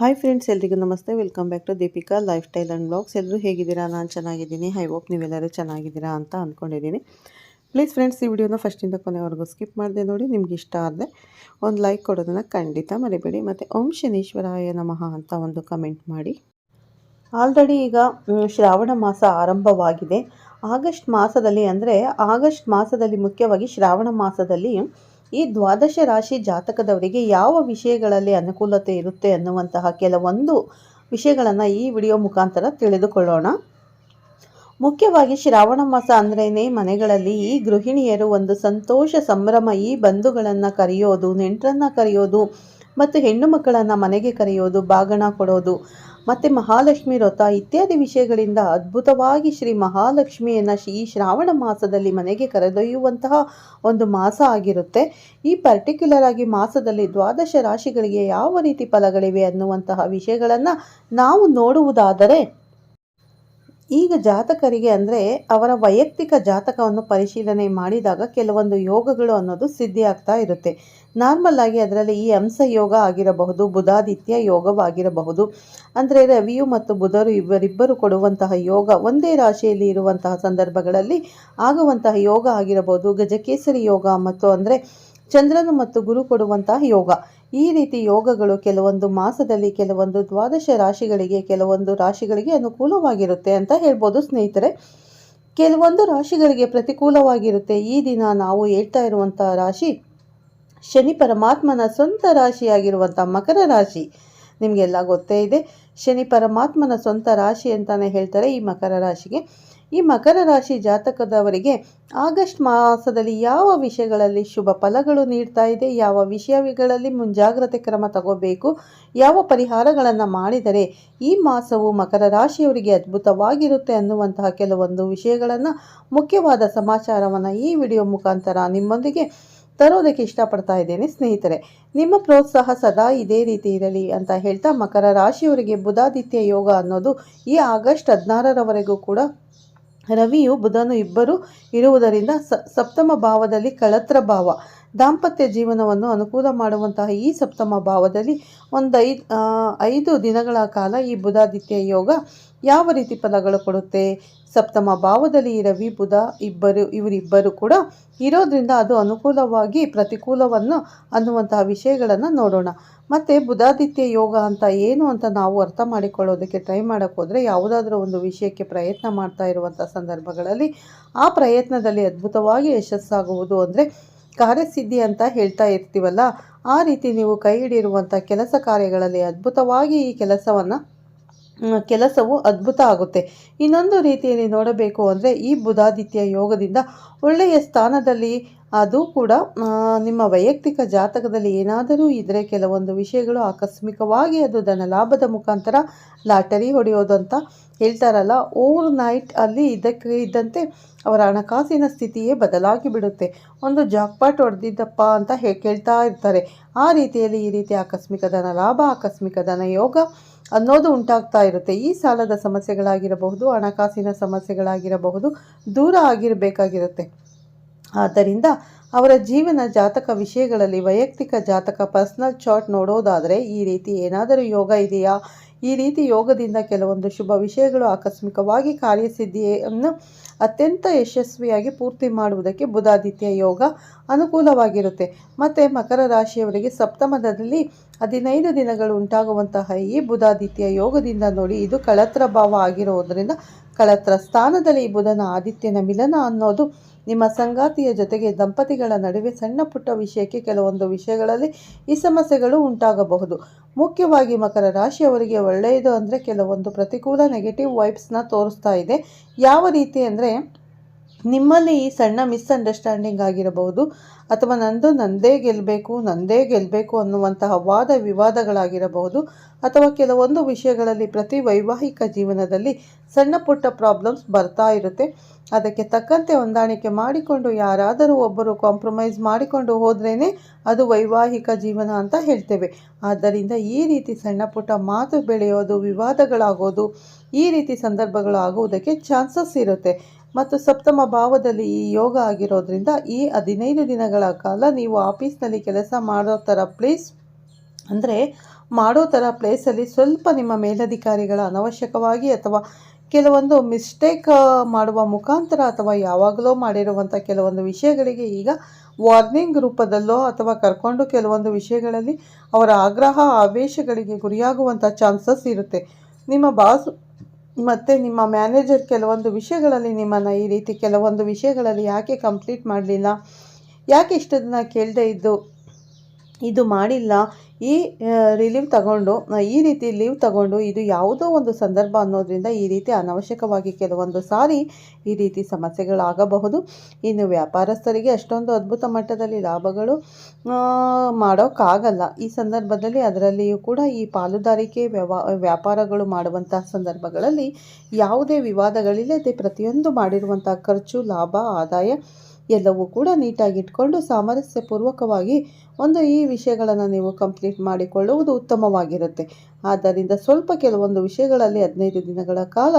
Hi friends ಎಲ್ರಿಗೂ ನಮಸ್ತೆ. Welcome back to Deepika lifestyle and blogs ಎಲ್ಲರೂ ಹೇಗಿದ್ದೀರಾ? ನಾನು ಚೆನ್ನಾಗಿದ್ದೀನಿ. ಐ ಹೋಪ್ ನೀವೆಲ್ಲರೂ ಚೆನ್ನಾಗಿದ್ದೀರಾ ಅಂತ ಅಂದ್ಕೊಂಡಿದ್ದೀನಿ ಪ್ಲೀಸ್ ಫ್ರೆಂಡ್ಸ್ ಈ ವಿಡಿಯೋನ ಫಸ್ಟಿಂದ ಕೊನೆವರೆಗೂ ಸ್ಕಿಪ್ ಮಾಡಿದೆ ನೋಡಿ, ನಿಮ್ಗೆ ಇಷ್ಟ ಆದರೆ ಒಂದು ಲೈಕ್ ಕೊಡೋದನ್ನು ಖಂಡಿತ ಮರಿಬೇಡಿ. ಮತ್ತು ಓಂ ಶನೀಶ್ವರಾಯ ನಮಃ ಅಂತ ಒಂದು ಕಮೆಂಟ್ ಮಾಡಿ. ಆಲ್ರೆಡಿ ಈಗ ಶ್ರಾವಣ ಮಾಸ ಆರಂಭವಾಗಿದೆ. ಆಗಸ್ಟ್ ಮಾಸದಲ್ಲಿ ಅಂದರೆ ಆಗಸ್ಟ್ ಮಾಸದಲ್ಲಿ ಮುಖ್ಯವಾಗಿ ಶ್ರಾವಣ ಮಾಸದಲ್ಲಿ ಈ ದ್ವಾದಶ ರಾಶಿ ಜಾತಕದವರಿಗೆ ಯಾವ ವಿಷಯಗಳಲ್ಲಿ ಅನುಕೂಲತೆ ಇರುತ್ತೆ ಅನ್ನುವಂತಹ ಕೆಲವೊಂದು ವಿಷಯಗಳನ್ನು ಈ ವಿಡಿಯೋ ಮುಖಾಂತರ ತಿಳಿದುಕೊಳ್ಳೋಣ. ಮುಖ್ಯವಾಗಿ ಶ್ರಾವಣ ಮಾಸ ಅಂದ್ರೇ ಮನೆಗಳಲ್ಲಿ ಈ ಗೃಹಿಣಿಯರು ಒಂದು ಸಂತೋಷ ಸಂಭ್ರಮ ಈ ಬಂಧುಗಳನ್ನು ಕರೆಯೋದು, ನೆಂಟರನ್ನು ಕರೆಯೋದು, ಮತ್ತು ಹೆಣ್ಣು ಮಕ್ಕಳನ್ನು ಮನೆಗೆ ಕರೆಯೋದು, ಬಾಗಣ ಕೊಡೋದು. ಮತ್ತು ಮಹಾಲಕ್ಷ್ಮಿ ವ್ರತ ಇತ್ಯಾದಿ ವಿಷಯಗಳಿಂದ ಅದ್ಭುತವಾಗಿ ಶ್ರೀ ಮಹಾಲಕ್ಷ್ಮಿಯನ್ನು ಈ ಶ್ರಾವಣ ಮಾಸದಲ್ಲಿ ಮನೆಗೆ ಕರೆದೊಯ್ಯುವಂತಹ ಒಂದು ಮಾಸ ಆಗಿರುತ್ತೆ. ಈ ಪರ್ಟಿಕ್ಯುಲರ್ ಆಗಿ ಮಾಸದಲ್ಲಿ ದ್ವಾದಶ ರಾಶಿಗಳಿಗೆ ಯಾವ ರೀತಿ ಫಲಗಳಿವೆ ಅನ್ನುವಂತಹ ವಿಷಯಗಳನ್ನು ನಾವು ನೋಡುವುದಾದರೆ, ಈಗ ಜಾತಕರಿಗೆ ಅಂದರೆ ಅವರ ವೈಯಕ್ತಿಕ ಜಾತಕವನ್ನು ಪರಿಶೀಲನೆ ಮಾಡಿದಾಗ ಕೆಲವೊಂದು ಯೋಗಗಳು ಅನ್ನೋದು ಸಿದ್ಧಿಯಾಗ್ತಾ ಇರುತ್ತೆ. ನಾರ್ಮಲ್ ಆಗಿ ಅದರಲ್ಲಿ ಈ ಹಂಸ ಯೋಗ ಆಗಿರಬಹುದು, ಬುಧಾದಿತ್ಯ ಯೋಗವಾಗಿರಬಹುದು. ಅಂದರೆ ರವಿಯು ಮತ್ತು ಬುಧರು ಇವರಿಬ್ಬರು ಕೊಡುವಂತಹ ಯೋಗ ಒಂದೇ ರಾಶಿಯಲ್ಲಿ ಇರುವಂತಹ ಸಂದರ್ಭಗಳಲ್ಲಿ ಆಗುವಂತಹ ಯೋಗ ಆಗಿರಬಹುದು. ಗಜಕೇಸರಿ ಯೋಗ ಮತ್ತು ಅಂದರೆ ಚಂದ್ರನು ಮತ್ತು ಗುರು ಕೊಡುವಂತಹ ಯೋಗ. ಈ ರೀತಿ ಯೋಗಗಳು ಕೆಲವೊಂದು ಮಾಸದಲ್ಲಿ, ಕೆಲವೊಂದು ದ್ವಾದಶ ರಾಶಿಗಳಿಗೆ, ಕೆಲವೊಂದು ರಾಶಿಗಳಿಗೆ ಅನುಕೂಲವಾಗಿರುತ್ತೆ ಅಂತ ಹೇಳ್ಬೋದು ಸ್ನೇಹಿತರೆ. ಕೆಲವೊಂದು ರಾಶಿಗಳಿಗೆ ಪ್ರತಿಕೂಲವಾಗಿರುತ್ತೆ. ಈ ದಿನ ನಾವು ಹೇಳ್ತಾ ಇರುವಂತಹ ರಾಶಿ ಶನಿ ಪರಮಾತ್ಮನ ಸ್ವಂತ ರಾಶಿಯಾಗಿರುವಂಥ ಮಕರ ರಾಶಿ. ನಿಮಗೆಲ್ಲ ಗೊತ್ತೇ ಇದೆ, ಶನಿ ಪರಮಾತ್ಮನ ಸ್ವಂತ ರಾಶಿ ಅಂತಾನೆ ಹೇಳ್ತಾರೆ ಈ ಮಕರ ರಾಶಿಗೆ. ಈ ಮಕರ ರಾಶಿ ಜಾತಕದವರಿಗೆ ಆಗಸ್ಟ್ ಮಾಸದಲ್ಲಿ ಯಾವ ವಿಷಯಗಳಲ್ಲಿ ಶುಭ ಫಲಗಳು ನೀಡ್ತಾ ಇದೆ, ಯಾವ ವಿಷಯಗಳಲ್ಲಿ ಮುಂಜಾಗ್ರತೆ ಕ್ರಮ ತಗೋಬೇಕು, ಯಾವ ಪರಿಹಾರಗಳನ್ನು ಮಾಡಿದರೆ ಈ ಮಾಸವು ಮಕರ ರಾಶಿಯವರಿಗೆ ಅದ್ಭುತವಾಗಿರುತ್ತೆ ಅನ್ನುವಂತಹ ಕೆಲವೊಂದು ವಿಷಯಗಳನ್ನು ಮುಖ್ಯವಾದ ಸಮಾಚಾರವನ್ನು ಈ ವಿಡಿಯೋ ಮುಖಾಂತರ ನಿಮ್ಮೊಂದಿಗೆ ತರೋದಕ್ಕೆ ಇಷ್ಟಪಡ್ತಾ ಇದ್ದೇನೆ ಸ್ನೇಹಿತರೆ. ನಿಮ್ಮ ಪ್ರೋತ್ಸಾಹ ಸದಾ ಇದೇ ರೀತಿ ಇರಲಿ ಅಂತ ಹೇಳ್ತಾ ಮಕರ ರಾಶಿಯವರಿಗೆ ಬುಧಾದಿತ್ಯ ಯೋಗ ಅನ್ನೋದು ಈ ಆಗಸ್ಟ್ ಹದಿನಾರರವರೆಗೂ ಕೂಡ ರವಿಯು ಬುಧನು ಇಬ್ಬರು ಇರುವುದರಿಂದ ಸಪ್ತಮ ಭಾವದಲ್ಲಿ ಕಳತ್ರ ಭಾವ. ದಾಂಪತ್ಯ ಜೀವನವನ್ನು ಅನುಕೂಲ ಮಾಡುವಂತಹ ಈ ಸಪ್ತಮ ಭಾವದಲ್ಲಿ ಒಂದು ಐದು ಐದು ದಿನಗಳ ಕಾಲ ಈ ಬುಧಾದಿತ್ಯ ಯೋಗ ಯಾವ ರೀತಿ ಫಲಗಳು ಕೊಡುತ್ತೆ? ಸಪ್ತಮ ಭಾವದಲ್ಲಿ ರವಿ, ಬುಧ ಇಬ್ಬರು, ಇವರಿಬ್ಬರು ಕೂಡ ಇರೋದ್ರಿಂದ ಅದು ಅನುಕೂಲವಾಗಿ ಪ್ರತಿಕೂಲವನ್ನು ಅನ್ನುವಂತಹ ವಿಷಯಗಳನ್ನು ನೋಡೋಣ. ಮತ್ತು ಬುಧಾದಿತ್ಯ ಯೋಗ ಅಂತ ಏನು ಅಂತ ನಾವು ಅರ್ಥ ಮಾಡಿಕೊಳ್ಳೋದಕ್ಕೆ ಟ್ರೈ ಮಾಡೋಕ್ಕೆ ಹೋದರೆ ಯಾವುದಾದ್ರೂ ಒಂದು ವಿಷಯಕ್ಕೆ ಪ್ರಯತ್ನ ಮಾಡ್ತಾ ಇರುವಂಥ ಸಂದರ್ಭಗಳಲ್ಲಿ ಆ ಪ್ರಯತ್ನದಲ್ಲಿ ಅದ್ಭುತವಾಗಿ ಯಶಸ್ಸಾಗುವುದು ಅಂದರೆ ಕಾರ್ಯಸಿದ್ಧಿ ಅಂತ ಹೇಳ್ತಾ ಇರ್ತೀವಲ್ಲ, ಆ ರೀತಿ ನೀವು ಕೈ ಹಿಡಿರುವಂಥ ಕೆಲಸ ಕಾರ್ಯಗಳಲ್ಲಿ ಅದ್ಭುತವಾಗಿ ಈ ಕೆಲಸವನ್ನು ಕೆಲಸವು ಅದ್ಭುತ ಆಗುತ್ತೆ. ಇನ್ನೊಂದು ರೀತಿಯಲ್ಲಿ ನೋಡಬೇಕು ಅಂದರೆ ಈ ಬುಧಾದಿತ್ಯ ಯೋಗದಿಂದ ಒಳ್ಳೆಯ ಸ್ಥಾನದಲ್ಲಿ ಅದು ಕೂಡ ನಿಮ್ಮ ವೈಯಕ್ತಿಕ ಜಾತಕದಲ್ಲಿ ಏನಾದರೂ ಇದ್ದರೆ ಕೆಲವೊಂದು ವಿಷಯಗಳು ಆಕಸ್ಮಿಕವಾಗಿ ಅದು ಧನ ಲಾಭದ ಮುಖಾಂತರ ಲಾಟರಿ ಹೊಡೆಯೋದು ಅಂತ ಹೇಳ್ತಾರಲ್ಲ ಓವರ್ ನೈಟ್ ಅಲ್ಲಿ ಇದಕ್ಕೆ ಇದ್ದಂತೆ ಅವರ ಹಣಕಾಸಿನ ಸ್ಥಿತಿಯೇ ಬದಲಾಗಿ ಬಿಡುತ್ತೆ. ಒಂದು ಜಾಕ್ಪಾಟ್ ಹೊಡೆದಿದ್ದಪ್ಪ ಅಂತ ಹೇ, ಕೇಳ್ತಾ ಇರ್ತಾರೆ. ಆ ರೀತಿಯಲ್ಲಿ ಈ ರೀತಿ ಆಕಸ್ಮಿಕ ಧನ ಲಾಭ, ಆಕಸ್ಮಿಕ ಧನ ಯೋಗ ಅನ್ನೋದು ಉಂಟಾಗ್ತಾ ಇರುತ್ತೆ. ಈ ಸಾಲದ ಸಮಸ್ಯೆಗಳಾಗಿರಬಹುದು, ಹಣಕಾಸಿನ ಸಮಸ್ಯೆಗಳಾಗಿರಬಹುದು, ದೂರ ಆಗಿರಬೇಕಾಗಿರುತ್ತೆ. ಆದ್ದರಿಂದ ಅವರ ಜೀವನ ಜಾತಕ ವಿಷಯಗಳಲ್ಲಿ ವೈಯಕ್ತಿಕ ಜಾತಕ ಪರ್ಸ್ನಲ್ ಚಾರ್ಟ್ ನೋಡೋದಾದರೆ ಈ ರೀತಿ ಏನಾದರೂ ಯೋಗ ಇದೆಯಾ? ಈ ರೀತಿ ಯೋಗದಿಂದ ಕೆಲವೊಂದು ಶುಭ ವಿಷಯಗಳು ಆಕಸ್ಮಿಕವಾಗಿ ಕಾರ್ಯಸಿದ್ಧಿಯನ್ನು ಅತ್ಯಂತ ಯಶಸ್ವಿಯಾಗಿ ಪೂರ್ತಿ ಮಾಡುವುದಕ್ಕೆ ಬುಧಾದಿತ್ಯ ಯೋಗ ಅನುಕೂಲವಾಗಿರುತ್ತೆ. ಮತ್ತು ಮಕರ ರಾಶಿಯವರಿಗೆ ಸಪ್ತಮದಲ್ಲಿ ಹದಿನೈದು ದಿನಗಳು ಉಂಟಾಗುವಂತಹ ಈ ಬುಧಾದಿತ್ಯ ಯೋಗದಿಂದ ನೋಡಿ ಇದು ಕಳತ್ರ ಭಾವ ಆಗಿರೋದರಿಂದ ಕಳತ್ರ ಸ್ಥಾನದಲ್ಲಿ ಈ ಬುಧನ ಆದಿತ್ಯನ ಮಿಲನ ಅನ್ನೋದು ನಿಮ್ಮ ಸಂಗಾತಿಯ ಜೊತೆಗೆ ದಂಪತಿಗಳ ನಡುವೆ ಸಣ್ಣ ಪುಟ್ಟ ವಿಷಯಕ್ಕೆ ಕೆಲವೊಂದು ವಿಷಯಗಳಲ್ಲಿ ಈ ಸಮಸ್ಯೆಗಳು ಉಂಟಾಗಬಹುದು. ಮುಖ್ಯವಾಗಿ ಮಕರ ರಾಶಿಯವರಿಗೆ ಒಳ್ಳೆಯದು ಅಂದರೆ ಕೆಲವೊಂದು ಪ್ರತಿಕೂಲ ನೆಗೆಟಿವ್ ವೈಬ್ಸ್ನ ತೋರಿಸ್ತಾ ಇದೆ. ಯಾವ ರೀತಿ ಅಂದರೆ ನಿಮ್ಮಲ್ಲಿ ಈ ಸಣ್ಣ ಮಿಸ್ಅಂಡರ್ಸ್ಟ್ಯಾಂಡಿಂಗ್ ಆಗಿರಬಹುದು ಅಥವಾ ನಂದು ನಂದೇ ಗೆಲ್ಲಬೇಕು ನಂದೇ ಗೆಲ್ಲಬೇಕು ಅನ್ನುವಂತಹ ವಾದ ವಿವಾದಗಳಾಗಿರಬಹುದು ಅಥವಾ ಕೆಲವೊಂದು ವಿಷಯಗಳಲ್ಲಿ ಪ್ರತಿ ವೈವಾಹಿಕ ಜೀವನದಲ್ಲಿ ಸಣ್ಣ ಪುಟ್ಟ ಪ್ರಾಬ್ಲಮ್ಸ್ ಬರ್ತಾ ಇರುತ್ತೆ. ಅದಕ್ಕೆ ತಕ್ಕಂತೆ ಹೊಂದಾಣಿಕೆ ಮಾಡಿಕೊಂಡು ಯಾರಾದರೂ ಒಬ್ಬರು ಕಾಂಪ್ರಮೈಸ್ ಮಾಡಿಕೊಂಡು ಹೋದ್ರೇ ಅದು ವೈವಾಹಿಕ ಜೀವನ ಅಂತ ಹೇಳ್ತೇವೆ. ಆದ್ದರಿಂದ ಈ ರೀತಿ ಸಣ್ಣ ಪುಟ್ಟ ಮಾತು ಬೆಳೆಯೋದು, ವಿವಾದಗಳಾಗೋದು, ಈ ರೀತಿ ಸಂದರ್ಭಗಳು ಆಗುವುದಕ್ಕೆ ಚಾನ್ಸಸ್ ಇರುತ್ತೆ. ಮತ್ತು ಸಪ್ತಮ ಭಾವದಲ್ಲಿ ಈ ಯೋಗ ಆಗಿರೋದ್ರಿಂದ ಈ ಹದಿನೈದು ದಿನಗಳ ಕಾಲ ನೀವು ಆಫೀಸ್ನಲ್ಲಿ ಕೆಲಸ ಮಾಡೋ ಥರ ಪ್ಲೇಸ್ ಅಂದರೆ ಮಾಡೋ ಥರ ಪ್ಲೇಸಲ್ಲಿ ಸ್ವಲ್ಪ ನಿಮ್ಮ ಮೇಲಧಿಕಾರಿಗಳ ಅನವಶ್ಯಕವಾಗಿ ಅಥವಾ ಕೆಲವೊಂದು ಮಿಸ್ಟೇಕ್ ಮಾಡುವ ಮುಖಾಂತರ ಅಥವಾ ಯಾವಾಗಲೋ ಮಾಡಿರುವಂಥ ಕೆಲವೊಂದು ವಿಷಯಗಳಿಗೆ ಈಗ ವಾರ್ನಿಂಗ್ ರೂಪದಲ್ಲೋ ಅಥವಾ ಕರ್ಕೊಂಡು ಕೆಲವೊಂದು ವಿಷಯಗಳಲ್ಲಿ ಅವರ ಆಗ್ರಹ, ಆವೇಶಗಳಿಗೆ ಗುರಿಯಾಗುವಂಥ ಚಾನ್ಸಸ್ ಇರುತ್ತೆ. ನಿಮ್ಮ ಬಾಸ್ ಮತ್ತು ನಿಮ್ಮ ಮ್ಯಾನೇಜರ್ ಕೆಲವೊಂದು ವಿಷಯಗಳಲ್ಲಿ ನಿಮ್ಮನ್ನು ಈ ರೀತಿ ಕೆಲವೊಂದು ವಿಷಯಗಳಲ್ಲಿ ಯಾಕೆ ಕಂಪ್ಲೀಟ್ ಮಾಡಲಿಲ್ಲ? ಯಾಕೆ ಇಷ್ಟು ದಿನ ಕೇಳದೆ ಇದ್ದು, ಇದು ಮಾಡಿಲ್ಲ? ಈ ರಿಲೀವ್ ತಗೊಂಡು ಈ ರೀತಿ ಲೀವ್ ತಗೊಂಡು ಇದು ಯಾವುದೋ ಒಂದು ಸಂದರ್ಭ ಅನ್ನೋದ್ರಿಂದ ಈ ರೀತಿ ಅನವಶ್ಯಕವಾಗಿ ಕೆಲವೊಂದು ಸಾರಿ ಈ ರೀತಿ ಸಮಸ್ಯೆಗಳಾಗಬಹುದು. ಇನ್ನು ವ್ಯಾಪಾರಸ್ಥರಿಗೆ ಅಷ್ಟೊಂದು ಅದ್ಭುತ ಮಟ್ಟದಲ್ಲಿ ಲಾಭಗಳು ಮಾಡೋಕ್ಕಾಗಲ್ಲ. ಈ ಸಂದರ್ಭದಲ್ಲಿ ಅದರಲ್ಲಿಯೂ ಕೂಡ ಈ ಪಾಲುದಾರಿಕೆ ವ್ಯವ, ವ್ಯಾಪಾರಗಳು ಮಾಡುವಂತಹ ಸಂದರ್ಭಗಳಲ್ಲಿ ಯಾವುದೇ ವಿವಾದಗಳಿಲ್ಲದೆ ಪ್ರತಿಯೊಂದು ಮಾಡಿರುವಂಥ ಖರ್ಚು, ಲಾಭ, ಆದಾಯ ಎಲ್ಲವೂ ಕೂಡ ನೀಟಾಗಿ ಇಟ್ಕೊಂಡು ಸಾಮರಸ್ಯಪೂರ್ವಕವಾಗಿ ಒಂದು ಈ ವಿಷಯಗಳನ್ನು ನೀವು ಕಂಪ್ಲೀಟ್ ಮಾಡಿಕೊಳ್ಳುವುದು ಉತ್ತಮವಾಗಿರುತ್ತೆ. ಆದ್ದರಿಂದ ಸ್ವಲ್ಪ ಕೆಲವೊಂದು ವಿಷಯಗಳಲ್ಲಿ ಹದಿನೈದು ದಿನಗಳ ಕಾಲ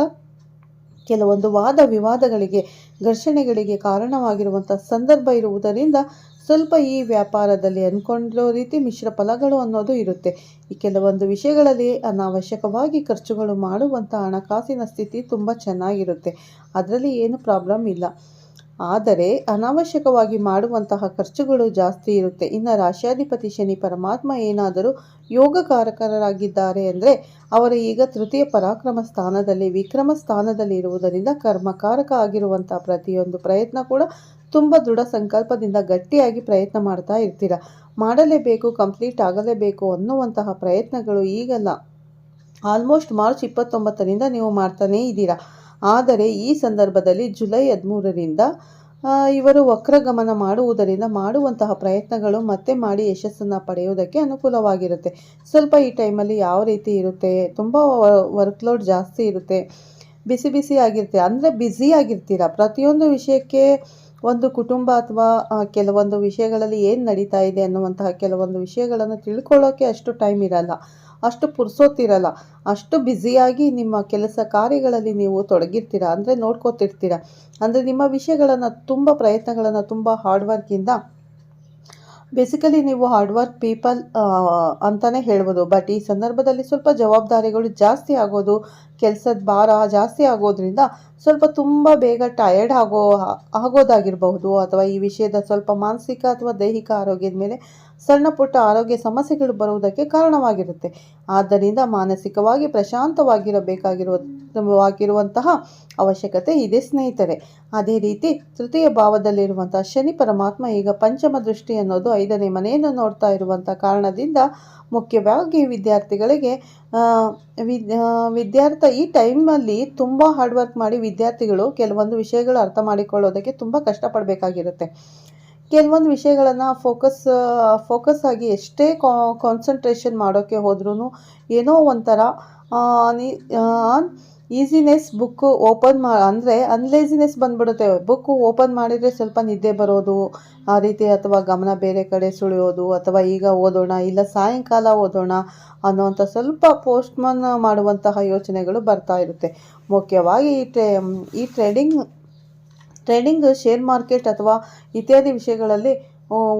ಕೆಲವೊಂದು ವಾದ ವಿವಾದಗಳಿಗೆ, ಘರ್ಷಣೆಗಳಿಗೆ ಕಾರಣವಾಗಿರುವಂಥ ಸಂದರ್ಭ ಇರುವುದರಿಂದ ಸ್ವಲ್ಪ ಈ ವ್ಯಾಪಾರದಲ್ಲಿ ಅಂದ್ಕೊಂಡಿರೋ ರೀತಿ ಮಿಶ್ರ ಫಲಗಳು ಅನ್ನೋದು ಇರುತ್ತೆ. ಈ ಕೆಲವೊಂದು ವಿಷಯಗಳಲ್ಲಿ ಅನಾವಶ್ಯಕವಾಗಿ ಖರ್ಚುಗಳು ಮಾಡುವಂಥ ಹಣಕಾಸಿನ ಸ್ಥಿತಿ ತುಂಬ ಚೆನ್ನಾಗಿರುತ್ತೆ. ಅದರಲ್ಲಿ ಏನು ಪ್ರಾಬ್ಲಮ್ ಇಲ್ಲ. ಆದರೆ ಅನಾವಶ್ಯಕವಾಗಿ ಮಾಡುವಂತಹ ಖರ್ಚುಗಳು ಜಾಸ್ತಿ ಇರುತ್ತೆ. ಇನ್ನು ರಾಶ್ಯಾಧಿಪತಿ ಶನಿ ಪರಮಾತ್ಮ ಏನಾದರೂ ಯೋಗಕಾರಕರಾಗಿದ್ದಾರೆ ಅಂದರೆ ಅವರು ಈಗ ತೃತೀಯ ಪರಾಕ್ರಮ ಸ್ಥಾನದಲ್ಲಿ, ವಿಕ್ರಮ ಸ್ಥಾನದಲ್ಲಿ ಇರುವುದರಿಂದ ಕರ್ಮಕಾರಕ ಆಗಿರುವಂಥ ಪ್ರತಿಯೊಂದು ಪ್ರಯತ್ನ ಕೂಡ ತುಂಬ ದೃಢ ಸಂಕಲ್ಪದಿಂದ ಗಟ್ಟಿಯಾಗಿ ಪ್ರಯತ್ನ ಮಾಡ್ತಾ ಇರ್ತೀರ. ಮಾಡಲೇಬೇಕು, ಕಂಪ್ಲೀಟ್ ಆಗಲೇಬೇಕು ಅನ್ನುವಂತಹ ಪ್ರಯತ್ನಗಳು ಈಗಲ್ಲ. ಆಲ್ಮೋಸ್ಟ್ ಮಾರ್ಚ್ ಇಪ್ಪತ್ತೊಂಬತ್ತರಿಂದ ನೀವು ಮಾಡ್ತಾನೇ ಇದ್ದೀರಾ. ಆದರೆ ಈ ಸಂದರ್ಭದಲ್ಲಿ ಜುಲೈ ಹದಿಮೂರರಿಂದ ಇವರು ವಕ್ರಗಮನ ಮಾಡುವುದರಿಂದ ಮಾಡುವಂತಹ ಪ್ರಯತ್ನಗಳು ಮತ್ತೆ ಮಾಡಿ ಯಶಸ್ಸನ್ನು ಪಡೆಯುವುದಕ್ಕೆ ಅನುಕೂಲವಾಗಿರುತ್ತೆ. ಸ್ವಲ್ಪ ಈ ಟೈಮಲ್ಲಿ ಯಾವ ರೀತಿ ಇರುತ್ತೆ, ತುಂಬ ವರ್ಕ್ಲೋಡ್ ಜಾಸ್ತಿ ಇರುತ್ತೆ, ಬಿಸಿ ಬಿಸಿ ಆಗಿರುತ್ತೆ, ಅಂದರೆ ಬ್ಯುಸಿ ಆಗಿರ್ತೀರ? ಪ್ರತಿಯೊಂದು ವಿಷಯಕ್ಕೆ ಒಂದು ಕುಟುಂಬ ಅಥವಾ ಕೆಲವೊಂದು ವಿಷಯಗಳಲ್ಲಿ ಏನು ನಡೀತಾ ಇದೆ ಅನ್ನುವಂತಹ ಕೆಲವೊಂದು ವಿಷಯಗಳನ್ನು ತಿಳ್ಕೊಳ್ಳೋಕ್ಕೆ ಅಷ್ಟು ಟೈಮ್ ಇರಲ್ಲ. ಅಷ್ಟು ಪುರ್ಸೋತಿರಲ್ಲ. ಅಷ್ಟು ಬ್ಯುಸಿಯಾಗಿ ನಿಮ್ಮ ಕೆಲಸ ಕಾರ್ಯಗಳಲ್ಲಿ ನೀವು ತೊಡಗಿರ್ತೀರ? ಅಂದರೆ ನೋಡ್ಕೋತಿರ್ತೀರ? ಅಂದರೆ ನಿಮ್ಮ ವಿಷಯಗಳನ್ನು ತುಂಬ ಪ್ರಯತ್ನಗಳನ್ನು ತುಂಬ ಹಾರ್ಡ್ ವರ್ಕಿಂದ ಬೇಸಿಕಲಿ ನೀವು ಹಾರ್ಡ್ ವರ್ಕ್ ಪೀಪಲ್ ಅಂತಲೇ ಹೇಳ್ಬೋದು. ಬಟ್ ಈ ಸಂದರ್ಭದಲ್ಲಿ ಸ್ವಲ್ಪ ಜವಾಬ್ದಾರಿಗಳು ಜಾಸ್ತಿ ಆಗೋದು ಕೆಲಸದ ಭಾರ ಜಾಸ್ತಿ ಆಗೋದ್ರಿಂದ ಸ್ವಲ್ಪ ತುಂಬ ಬೇಗ ಟಯರ್ಡ್ ಆಗೋ, ಆಗೋದಾಗಿರಬಹುದು ಅಥವಾ ಈ ವಿಷಯದ ಸ್ವಲ್ಪ ಮಾನಸಿಕ ಅಥವಾ ದೈಹಿಕ ಆರೋಗ್ಯದ ಮೇಲೆ ಸಣ್ಣ ಪುಟ್ಟ ಆರೋಗ್ಯ ಸಮಸ್ಯೆಗಳು ಬರುವುದಕ್ಕೆ ಕಾರಣವಾಗಿರುತ್ತೆ. ಆದ್ದರಿಂದ ಮಾನಸಿಕವಾಗಿ ಪ್ರಶಾಂತವಾಗಿರಬೇಕಾಗಿರುವ, ಅವಶ್ಯಕತೆ ಇದೆ, ಸ್ನೇಹಿತರೆ. ಅದೇ ರೀತಿ ತೃತೀಯ ಭಾವದಲ್ಲಿರುವಂತಹ ಶನಿ ಪರಮಾತ್ಮ ಈಗ ಪಂಚಮ ದೃಷ್ಟಿ ಅನ್ನೋದು ಐದನೇ ಮನೆಯನ್ನು ನೋಡ್ತಾ ಇರುವಂಥ ಕಾರಣದಿಂದ ಮುಖ್ಯವಾಗಿ ವಿದ್ಯಾರ್ಥಿಗಳಿಗೆ ವಿದ್ಯಾರ್ಥ ಈ ಟೈಮಲ್ಲಿ ತುಂಬ ಹಾರ್ಡ್ ವರ್ಕ್ ಮಾಡಿ ವಿದ್ಯಾರ್ಥಿಗಳು ಕೆಲವೊಂದು ವಿಷಯಗಳು ಅರ್ಥ ಮಾಡಿಕೊಳ್ಳೋದಕ್ಕೆ ತುಂಬ ಕಷ್ಟಪಡಬೇಕಾಗಿರುತ್ತೆ. ಕೆಲವೊಂದು ವಿಷಯಗಳನ್ನು ಫೋಕಸ್ ಫೋಕಸ್ ಆಗಿ ಎಷ್ಟೇ ಕಾನ್ಸಂಟ್ರೇಷನ್ ಮಾಡೋಕ್ಕೆ ಹೋದ್ರೂ ಏನೋ ಒಂಥರ ಈಸಿನೆಸ್ ಬುಕ್ಕು ಓಪನ್ ಮಾ, ಅಂದರೆ ಅನ್ಲೇಸಿನೆಸ್ ಬಂದ್ಬಿಡುತ್ತೆ. ಬುಕ್ಕು ಓಪನ್ ಮಾಡಿದರೆ ಸ್ವಲ್ಪ ನಿದ್ದೆ ಬರೋದು, ಆ ರೀತಿ ಅಥವಾ ಗಮನ ಬೇರೆ ಕಡೆ ಸುಳಿಯೋದು, ಅಥವಾ ಈಗ ಓದೋಣ, ಇಲ್ಲ ಸಾಯಂಕಾಲ ಓದೋಣ ಅನ್ನೋಂಥ ಸ್ವಲ್ಪ ಪೋಸ್ಟ್ಮನ್ ಮಾಡುವಂತಹ ಯೋಚನೆಗಳು ಬರ್ತಾ ಇರುತ್ತೆ. ಮುಖ್ಯವಾಗಿ ಈ ಟ್ರೇ, ಈ ಟ್ರೇಡಿಂಗ್ ಟ್ರೇಡಿಂಗ್ ಶೇರ್ ಮಾರ್ಕೆಟ್ ಅಥವಾ ಇತ್ಯಾದಿ ವಿಷಯಗಳಲ್ಲಿ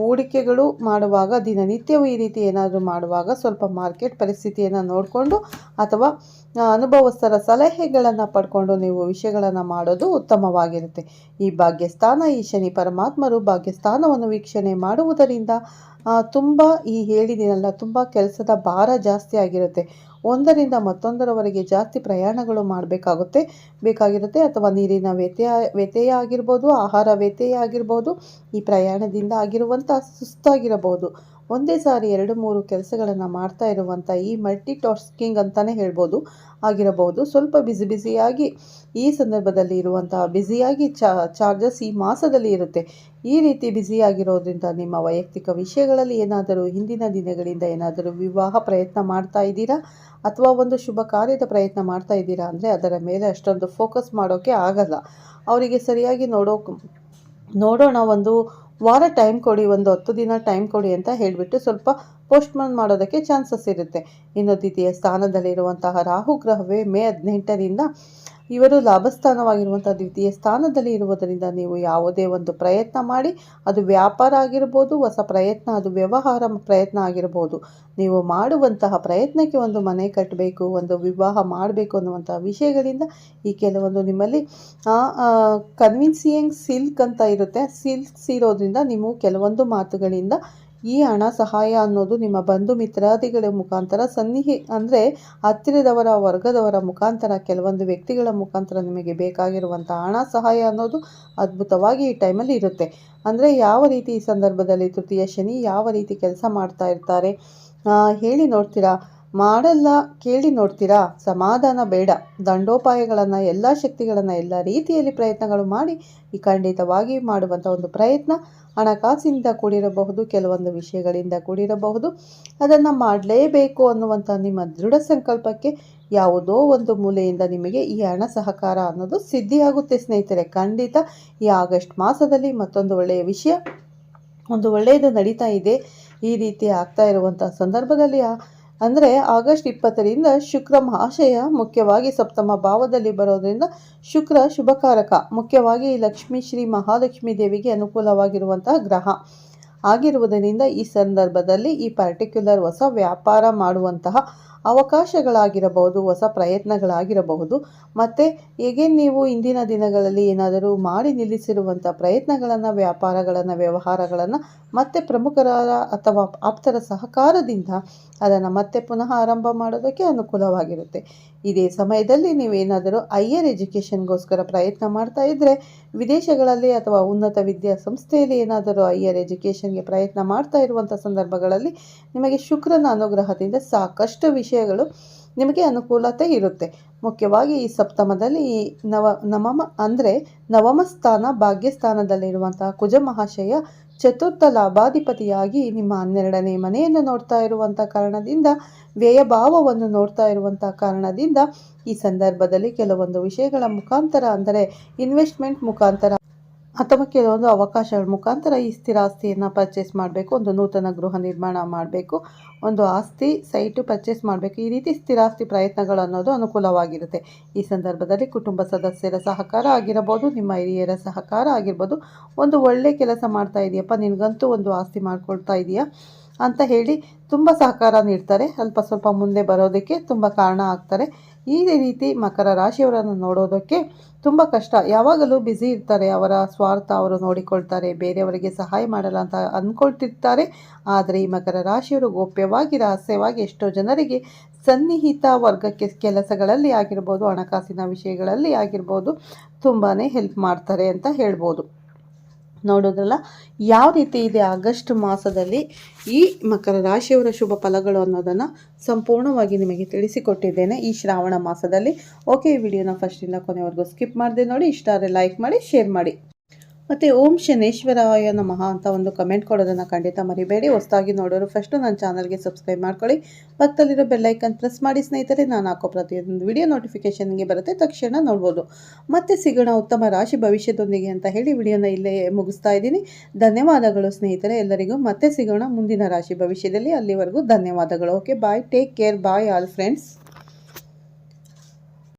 ಹೂಡಿಕೆಗಳು ಮಾಡುವಾಗ, ದಿನನಿತ್ಯವೂ ಈ ರೀತಿ ಏನಾದರೂ ಮಾಡುವಾಗ ಸ್ವಲ್ಪ ಮಾರ್ಕೆಟ್ ಪರಿಸ್ಥಿತಿಯನ್ನು ನೋಡಿಕೊಂಡು ಅಥವಾ ಅನುಭವಸ್ಥರ ಸಲಹೆಗಳನ್ನು ಪಡ್ಕೊಂಡು ನೀವು ವಿಷಯಗಳನ್ನು ಮಾಡೋದು ಉತ್ತಮವಾಗಿರುತ್ತೆ. ಈ ಭಾಗ್ಯಸ್ಥಾನ, ಈ ಶನಿ ಪರಮಾತ್ಮರು ಭಾಗ್ಯಸ್ಥಾನವನ್ನು ವೀಕ್ಷಣೆ ಮಾಡುವುದರಿಂದ ತುಂಬ ಈ ಹೇಳಿದಿನಲ್ಲ, ತುಂಬ ಕೆಲಸದ ಭಾರ ಜಾಸ್ತಿ ಆಗಿರುತ್ತೆ. ಒಂದರಿಂದ ಮತ್ತೊಂದರವರೆಗೆ ಜಾಸ್ತಿ ಪ್ರಯಾಣಗಳು ಮಾಡಬೇಕಾಗುತ್ತೆ. ಬೇಕಾಗಿರುತ್ತೆ ಅಥವಾ ನೀರಿನ ವ್ಯತ್ಯಯ ವ್ಯತ್ಯಯ ಆಗಿರ್ಬೋದು, ಆಹಾರ ವ್ಯತ್ಯಯ ಆಗಿರ್ಬೋದು, ಈ ಪ್ರಯಾಣದಿಂದ ಆಗಿರುವಂಥ ಸುಸ್ತಾಗಿರಬಹುದು. ಒಂದೇ ಸಾರಿ ಎರಡು ಮೂರು ಕೆಲಸಗಳನ್ನು ಮಾಡ್ತಾ ಇರುವಂಥ ಈ ಮಲ್ಟಿ ಟಾಸ್ಕಿಂಗ್ ಅಂತಲೇ ಹೇಳ್ಬೋದು, ಆಗಿರಬಹುದು. ಸ್ವಲ್ಪ ಬಿಸಿ ಬಿಸಿಯಾಗಿ ಈ ಸಂದರ್ಭದಲ್ಲಿ ಇರುವಂತಹ ಬ್ಯುಸಿಯಾಗಿ ಚಾರ್ಜಸ್ ಈ ಮಾಸದಲ್ಲಿ ಇರುತ್ತೆ. ಈ ರೀತಿ ಬ್ಯುಸಿಯಾಗಿರೋದ್ರಿಂದ ನಿಮ್ಮ ವೈಯಕ್ತಿಕ ವಿಷಯಗಳಲ್ಲಿ ಏನಾದರೂ ಹಿಂದಿನ ದಿನಗಳಿಂದ ಏನಾದರೂ ವಿವಾಹ ಪ್ರಯತ್ನ ಮಾಡ್ತಾ ಇದ್ದೀರಾ? ಅಥವಾ ಒಂದು ಶುಭ ಕಾರ್ಯದ ಪ್ರಯತ್ನ ಮಾಡ್ತಾ ಇದ್ದೀರಾ ಅಂದರೆ ಅದರ ಮೇಲೆ ಅಷ್ಟೊಂದು ಫೋಕಸ್ ಮಾಡೋಕ್ಕೆ ಆಗಲ್ಲ. ಅವರಿಗೆ ಸರಿಯಾಗಿ ನೋಡೋ ನೋಡೋಣ ಒಂದು ವಾರ ಟೈಮ್ ಕೊಡಿ, ಒಂದು ಹತ್ತು ದಿನ ಟೈಮ್ ಕೊಡಿ ಅಂತ ಹೇಳಿಬಿಟ್ಟು ಸ್ವಲ್ಪ ಪೋಸ್ಟ್ಮನ್ ಮಾಡೋದಕ್ಕೆ ಚಾನ್ಸಸ್ ಇರುತ್ತೆ. ಇನ್ನು ದ್ವಿತೀಯ ಸ್ಥಾನದಲ್ಲಿರುವಂತಹ ರಾಹು ಗ್ರಹವೇ ಮೇ ಹದಿನೆಂಟರಿಂದ ಇವರು ಲಾಭಸ್ಥಾನವಾಗಿರುವಂಥ ದ್ವಿತೀಯ ಸ್ಥಾನದಲ್ಲಿ ಇರುವುದರಿಂದ ನೀವು ಯಾವುದೇ ಒಂದು ಪ್ರಯತ್ನ ಮಾಡಿ, ಅದು ವ್ಯಾಪಾರ ಆಗಿರ್ಬೋದು, ಹೊಸ ಪ್ರಯತ್ನ, ಅದು ವ್ಯವಹಾರ ಪ್ರಯತ್ನ ಆಗಿರ್ಬೋದು. ನೀವು ಮಾಡುವಂತಹ ಪ್ರಯತ್ನಕ್ಕೆ ಒಂದು ಮನೆ ಕಟ್ಟಬೇಕು, ಒಂದು ವಿವಾಹ ಮಾಡಬೇಕು ಅನ್ನುವಂಥ ವಿಷಯಗಳಿಂದ ಈ ಕೆಲವೊಂದು ನಿಮ್ಮಲ್ಲಿ ಕನ್ವಿನ್ಸಿಯಂಗ್ ಸಿಲ್ಕ್ ಅಂತ ಇರುತ್ತೆ. ಸಿಲ್ಕ್ ಇರೋದ್ರಿಂದ ನೀವು ಕೆಲವೊಂದು ಮಾತುಗಳಿಂದ ಈ ಹಣ ಸಹಾಯ ಅನ್ನೋದು ನಿಮ್ಮ ಬಂಧು ಮಿತ್ರಾದಿಗಳ ಮುಖಾಂತರ ಸನ್ನಿಹಿ, ಅಂದರೆ ಹತ್ತಿರದವರ ವರ್ಗದವರ ಮುಖಾಂತರ, ಕೆಲವೊಂದು ವ್ಯಕ್ತಿಗಳ ಮುಖಾಂತರ ನಿಮಗೆ ಬೇಕಾಗಿರುವಂಥ ಹಣ ಸಹಾಯ ಅನ್ನೋದು ಅದ್ಭುತವಾಗಿ ಈ ಟೈಮಲ್ಲಿ ಇರುತ್ತೆ. ಅಂದರೆ ಯಾವ ರೀತಿ ಈ ಸಂದರ್ಭದಲ್ಲಿ ತೃತೀಯ ಶನಿ ಯಾವ ರೀತಿ ಕೆಲಸ ಮಾಡ್ತಾ ಇರ್ತಾರೆ? ಹೇಳಿ ನೋಡ್ತೀರಾ? ಮಾಡಲ್ಲ, ಕೇಳಿ ನೋಡ್ತೀರಾ? ಸಮಾಧಾನ ಬೇಡ. ದಂಡೋಪಾಯಗಳನ್ನು, ಎಲ್ಲ ಶಕ್ತಿಗಳನ್ನು, ಎಲ್ಲ ರೀತಿಯಲ್ಲಿ ಪ್ರಯತ್ನಗಳು ಮಾಡಿ ಈ ಖಂಡಿತವಾಗಿ ಮಾಡುವಂಥ ಒಂದು ಪ್ರಯತ್ನ ಹಣಕಾಸಿನಿಂದ ಕೂಡಿರಬಹುದು, ಕೆಲವೊಂದು ವಿಷಯಗಳಿಂದ ಕೂಡಿರಬಹುದು. ಅದನ್ನು ಮಾಡಲೇಬೇಕು ಅನ್ನುವಂಥ ನಿಮ್ಮ ದೃಢ ಸಂಕಲ್ಪಕ್ಕೆ ಯಾವುದೋ ಒಂದು ಮೂಲೆಯಿಂದ ನಿಮಗೆ ಈ ಹಣ ಸಹಕಾರ ಅನ್ನೋದು ಸಿದ್ಧಿಯಾಗುತ್ತೆ, ಸ್ನೇಹಿತರೆ. ಖಂಡಿತ ಈ ಆಗಸ್ಟ್ ಮಾಸದಲ್ಲಿ ಮತ್ತೊಂದು ಒಳ್ಳೆಯ ವಿಷಯ, ಒಂದು ಒಳ್ಳೆಯದು ನಡೀತಾ ಇದೆ. ಈ ರೀತಿ ಆಗ್ತಾ ಇರುವಂಥ ಸಂದರ್ಭದಲ್ಲಿ ಆ- ಅಂದರೆ ಆಗಸ್ಟ್ ಇಪ್ಪತ್ತರಿಂದ ಶುಕ್ರ ಮಹಾಶಯ ಮುಖ್ಯವಾಗಿ ಸಪ್ತಮ ಭಾವದಲ್ಲಿ ಬರೋದರಿಂದ ಶುಕ್ರ ಶುಭಕಾರಕ, ಮುಖ್ಯವಾಗಿ ಲಕ್ಷ್ಮೀ ಶ್ರೀ ಮಹಾಲಕ್ಷ್ಮೀ ದೇವಿಗೆ ಅನುಕೂಲವಾಗಿರುವಂತಹ ಗ್ರಹ. ಆಗಿರುವುದರಿಂದ ಈ ಸಂದರ್ಭದಲ್ಲಿ ಈ ಪರ್ಟಿಕ್ಯುಲರ್ ಹೊಸ ವ್ಯಾಪಾರ ಮಾಡುವಂತಹ ಅವಕಾಶಗಳಾಗಿರಬಹುದು, ಹೊಸ ಪ್ರಯತ್ನಗಳಾಗಿರಬಹುದು. ಮತ್ತು ಹೇಗೆ ನೀವು ಇಂದಿನ ದಿನಗಳಲ್ಲಿ ಏನಾದರೂ ಮಾಡಿ ನಿಲ್ಲಿಸಿರುವಂಥ ಪ್ರಯತ್ನಗಳನ್ನು, ವ್ಯಾಪಾರಗಳನ್ನು, ವ್ಯವಹಾರಗಳನ್ನು ಮತ್ತೆ ಪ್ರಮುಖರ ಅಥವಾ ಆಪ್ತರ ಸಹಕಾರದಿಂದ ಅದನ್ನು ಮತ್ತೆ ಪುನಃ ಆರಂಭ ಮಾಡೋದಕ್ಕೆ ಅನುಕೂಲವಾಗಿರುತ್ತೆ. ಇದೇ ಸಮಯದಲ್ಲಿ ನೀವೇನಾದರೂ ಹೈಯರ್ ಎಜುಕೇಷನ್ಗೋಸ್ಕರ ಪ್ರಯತ್ನ ಮಾಡ್ತಾ ಇದ್ದರೆ ವಿದೇಶಗಳಲ್ಲಿ ಅಥವಾ ಉನ್ನತ ವಿದ್ಯಾಸಂಸ್ಥೆಯಲ್ಲಿ ಏನಾದರೂ ಹೈಯರ್ ಎಜುಕೇಷನ್ಗೆ ಪ್ರಯತ್ನ ಮಾಡ್ತಾ ಇರುವಂಥ ಸಂದರ್ಭಗಳಲ್ಲಿ ನಿಮಗೆ ಶುಕ್ರನ ಅನುಗ್ರಹದಿಂದ ಸಾಕಷ್ಟು ವಿಷಯಗಳು ನಿಮಗೆ ಅನುಕೂಲತೆ ಇರುತ್ತೆ. ಮುಖ್ಯವಾಗಿ ಈ ಸಪ್ತಮದಲ್ಲಿ ಈ ನವ ನವಮ ಅಂದರೆ ನವಮ ಸ್ಥಾನ ಭಾಗ್ಯಸ್ಥಾನದಲ್ಲಿರುವಂತಹ ಕುಜ ಮಹಾಶಯ ಚತುರ್ಥ ಲಾಭಾಧಿಪತಿಯಾಗಿ ನಿಮ್ಮ ಹನ್ನೆರಡನೇ ಮನೆಯನ್ನು ನೋಡ್ತಾ ಇರುವಂಥ ಕಾರಣದಿಂದ, ವ್ಯಯಭಾವವನ್ನು ನೋಡ್ತಾ ಇರುವಂಥ ಕಾರಣದಿಂದ ಈ ಸಂದರ್ಭದಲ್ಲಿ ಕೆಲವೊಂದು ವಿಷಯಗಳ ಮುಖಾಂತರ ಅಂದರೆ ಇನ್ವೆಸ್ಟ್ಮೆಂಟ್ ಮುಖಾಂತರ ಅಥವಾ ಕೆಲವೊಂದು ಅವಕಾಶಗಳ ಮುಖಾಂತರ ಈ ಸ್ಥಿರಾಸ್ತಿಯನ್ನು ಪರ್ಚೇಸ್ ಮಾಡಬೇಕು, ಒಂದು ನೂತನ ಗೃಹ ನಿರ್ಮಾಣ ಮಾಡಬೇಕು, ಒಂದು ಆಸ್ತಿ ಸೈಟು ಪರ್ಚೇಸ್ ಮಾಡಬೇಕು. ಈ ರೀತಿ ಸ್ಥಿರಾಸ್ತಿ ಪ್ರಯತ್ನಗಳು ಅನ್ನೋದು ಅನುಕೂಲವಾಗಿರುತ್ತೆ. ಈ ಸಂದರ್ಭದಲ್ಲಿ ಕುಟುಂಬ ಸದಸ್ಯರ ಸಹಕಾರ ಆಗಿರಬಹುದು, ನಿಮ್ಮ ಹಿರಿಯರ ಸಹಕಾರ ಆಗಿರ್ಬೋದು ಒಂದು ಒಳ್ಳೆ ಕೆಲಸ ಮಾಡ್ತಾ ಇದೆಯಪ್ಪ, ನಿನಗಂತೂ ಒಂದು ಆಸ್ತಿ ಮಾಡ್ಕೊಳ್ತಾ ಇದೆಯಾ ಅಂತ ಹೇಳಿ ತುಂಬ ಸಹಕಾರ ನೀಡ್ತಾರೆ. ಸ್ವಲ್ಪ ಸ್ವಲ್ಪ ಮುಂದೆ ಬರೋದಕ್ಕೆ ತುಂಬ ಕಾರಣ ಆಗ್ತಾರೆ. ಈ ರೀತಿ ಮಕರ ರಾಶಿಯವರನ್ನು ನೋಡೋದಕ್ಕೆ ತುಂಬ ಕಷ್ಟ. ಯಾವಾಗಲೂ ಬ್ಯುಸಿ ಇರ್ತಾರೆ, ಅವರ ಸ್ವಾರ್ಥ ಅವರು ನೋಡಿಕೊಳ್ತಾರೆ, ಬೇರೆಯವರಿಗೆ ಸಹಾಯ ಮಾಡಲ್ಲ ಅಂತ ಅಂದ್ಕೊಳ್ತಿರ್ತಾರೆ ಆದರೆ ಈ ಮಕರ ರಾಶಿಯವರು ಗೋಪ್ಯವಾಗಿ, ರಹಸ್ಯವಾಗಿ ಎಷ್ಟೋ ಜನರಿಗೆ ಸನ್ನಿಹಿತ ವರ್ಗಕ್ಕೆ ಕೆಲಸಗಳಲ್ಲಿ ಆಗಿರ್ಬೋದು, ಹಣಕಾಸಿನ ವಿಷಯಗಳಲ್ಲಿ ಆಗಿರ್ಬೋದು ತುಂಬಾ ಹೆಲ್ಪ್ ಮಾಡ್ತಾರೆ ಅಂತ ಹೇಳ್ಬೋದು. ನೋಡೋದ್ರಲ್ಲ, ಯಾವ ರೀತಿ ಇದೆ ಆಗಸ್ಟ್ ಮಾಸದಲ್ಲಿ ಈ ಮಕರ ರಾಶಿಯವರ ಶುಭ ಫಲಗಳು ಅನ್ನೋದನ್ನು ಸಂಪೂರ್ಣವಾಗಿ ನಿಮಗೆ ತಿಳಿಸಿಕೊಟ್ಟಿದ್ದೇನೆ ಈ ಶ್ರಾವಣ ಮಾಸದಲ್ಲಿ. ಓಕೆ ಈ ವಿಡಿಯೋನ ಫಸ್ಟಿಂದ ಕೊನೆವರೆಗೂ ಸ್ಕಿಪ್ ಮಾಡಿದೆ ನೋಡಿ, ಇಷ್ಟ ಆದರೆ ಲೈಕ್ ಮಾಡಿ ಶೇರ್ ಮಾಡಿ. ಮತ್ತು ಓಂ ಶನೇಶ್ವರಾಯ ನಮಃ ಅಂತ ಒಂದು ಕಮೆಂಟ್ ಕೊಡೋದನ್ನು ಖಂಡಿತ ಮರಿಬೇಡಿ. ಹೊಸದಾಗಿ ನೋಡೋರು ಫಸ್ಟು ನನ್ನ ಚಾನಲ್ಗೆ ಸಬ್ಸ್ಕ್ರೈಬ್ ಮಾಡ್ಕೊಳ್ಳಿ. ಪಕ್ಕದಲ್ಲಿರೋ ಬೆಲ್ಲೈಕನ್ ಪ್ರೆಸ್ ಮಾಡಿ ಸ್ನೇಹಿತರೆ, ನಾನು ಹಾಕೋ ಪ್ರತಿಯೊಂದು ವಿಡಿಯೋ ನೋಟಿಫಿಕೇಷನ್ಗೆ ಬರುತ್ತೆ. ತಕ್ಷಣ ನೋಡ್ಬೋದು. ಮತ್ತೆ ಸಿಗೋಣ ಉತ್ತಮ ರಾಶಿ ಭವಿಷ್ಯದೊಂದಿಗೆ ಅಂತ ಹೇಳಿ ವಿಡಿಯೋನ ಇಲ್ಲೇ ಮುಗಿಸ್ತಾ ಇದ್ದೀನಿ. ಧನ್ಯವಾದಗಳು ಸ್ನೇಹಿತರೆ ಎಲ್ಲರಿಗೂ. ಮತ್ತೆ ಸಿಗೋಣ ಮುಂದಿನ ರಾಶಿ ಭವಿಷ್ಯದಲ್ಲಿ. ಅಲ್ಲಿವರೆಗೂ ಧನ್ಯವಾದಗಳು. Okay bye take care bye all friends